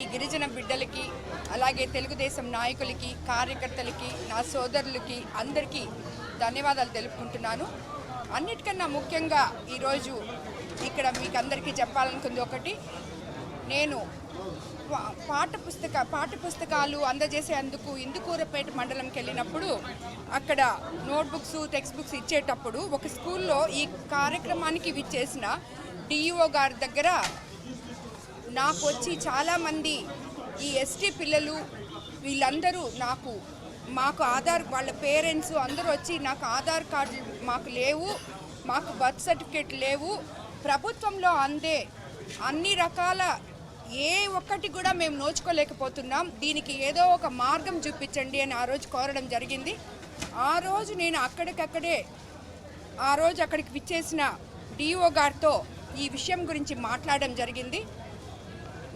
ఈ గిరిజన బిడ్డలకి అలాగే తెలుగుదేశం నాయకులకి కార్యకర్తలకి నా సోదరులకి అందరికీ ధన్యవాదాలు తెలుపుకుంటున్నాను. అన్నిటికన్నా ముఖ్యంగా ఈరోజు ఇక్కడ మీకు అందరికీ చెప్పాలనుకుంది ఒకటి నేను పాఠ పుస్తక పాఠ్య పుస్తకాలు అందజేసేందుకు ఇందుకూరపేట మండలంకి వెళ్ళినప్పుడు అక్కడ నోట్బుక్స్ టెక్స్ట్ బుక్స్ ఇచ్చేటప్పుడు ఒక స్కూల్లో ఈ కార్యక్రమానికి ఇచ్చేసిన డిఈఓ గారి దగ్గర నాకు వచ్చి చాలామంది ఈ ఎస్టీ పిల్లలు వీళ్ళందరూ నాకు మాకు ఆధార్ వాళ్ళ పేరెంట్స్ అందరూ వచ్చి నాకు ఆధార్ కార్డు మాకు లేవు మాకు బర్త్ సర్టిఫికేట్ లేవు. ప్రభుత్వంలో అందే అన్ని రకాల ఏ ఒక్కటి కూడా మేము నోచుకోలేకపోతున్నాం. దీనికి ఏదో ఒక మార్గం చూపించండి అని ఆ రోజు కోరడం జరిగింది. ఆ రోజు నేను అక్కడికక్కడే ఆ రోజు అక్కడికి విచ్చేసిన డిఓ గారితో ఈ విషయం గురించి మాట్లాడడం జరిగింది.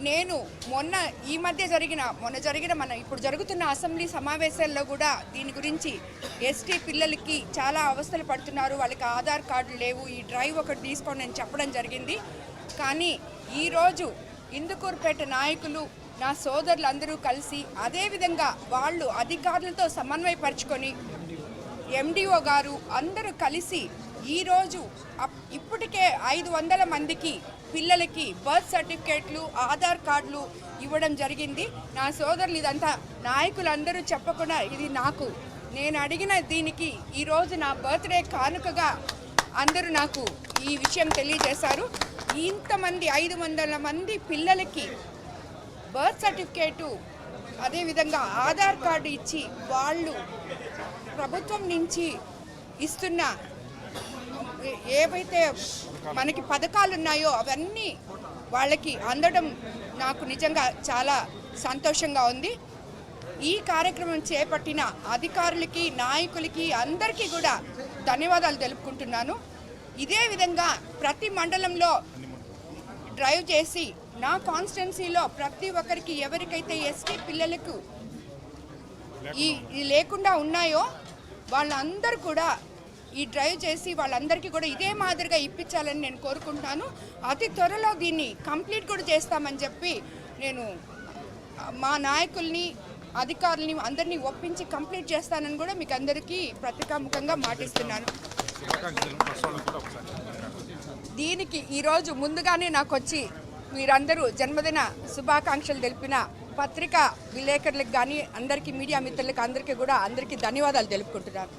నేను మొన్న ఈ మధ్య జరిగిన మొన్న జరిగిన మన ఇప్పుడు జరుగుతున్న అసెంబ్లీ సమావేశాల్లో కూడా దీని గురించి ఎస్టీ పిల్లలకి చాలా అవస్థలు పడుతున్నారు. వాళ్ళకి ఆధార్ కార్డు లేవు. ఈ డ్రైవ్ ఒకటి తీసుకోండి అని చెప్పడం జరిగింది. కానీ ఈరోజు ఇందుకూరుపేట నాయకులు నా సోదరులు అందరూ కలిసి అదేవిధంగా వాళ్ళు అధికారులతో సమన్వయపరుచుకొని ఎండిఓ గారు అందరూ కలిసి ఈరోజు అప్- ఇప్పటికే ఐదు వందల మందికి పిల్లలకి బర్త్ సర్టిఫికేట్లు ఆధార్ కార్డులు ఇవ్వడం జరిగింది. నా సోదరులు ఇదంతా నాయకులందరూ చెప్పకుండా ఇది నాకు నేను అడిగిన దీనికి ఈరోజు నా బర్త్డే కానుకగా అందరూ నాకు ఈ విషయం తెలియజేశారు. ఇంతమంది ఐదు వందల మంది పిల్లలకి బర్త్ సర్టిఫికేటు అదేవిధంగా ఆధార్ కార్డు ఇచ్చి వాళ్ళు ప్రభుత్వం నుంచి ఇస్తున్న ఏవైతే మనకి పథకాలు ఉన్నాయో అవన్నీ వాళ్ళకి అందడం నాకు నిజంగా చాలా సంతోషంగా ఉంది. ఈ కార్యక్రమం చేపట్టిన అధికారులకి నాయకులకి అందరికీ కూడా ధన్యవాదాలు తెలుపుకుంటున్నాను. ఇదే విధంగా ప్రతి మండలంలో డ్రైవ్ చేసి నా కాన్స్టిట్యున్సీలో ప్రతి ఒక్కరికి ఎవరికైతే ఎస్టీ పిల్లలకు ఈ లేకుండా ఉన్నాయో వాళ్ళందరూ కూడా ఈ డ్రైవ్ చేసి వాళ్ళందరికీ కూడా ఇదే మాదిరిగా ఇప్పించాలని నేను కోరుకుంటాను. అతి త్వరలో దీన్ని కంప్లీట్ కూడా చేస్తామని చెప్పి నేను మా నాయకుల్ని అధికారుల్ని అందరినీ ఒప్పించి కంప్లీట్ చేస్తానని కూడా మీకు అందరికీ పత్రికాముఖంగా మాటిస్తున్నాను. దీనికి ఈరోజు ముందుగానే నాకు వచ్చి మీరందరూ జన్మదిన శుభాకాంక్షలు తెలిపిన పత్రికా విలేకరులకు కానీ అందరికీ మీడియా మిత్రులకు అందరికీ కూడా అందరికీ ధన్యవాదాలు తెలుపుకుంటున్నాను.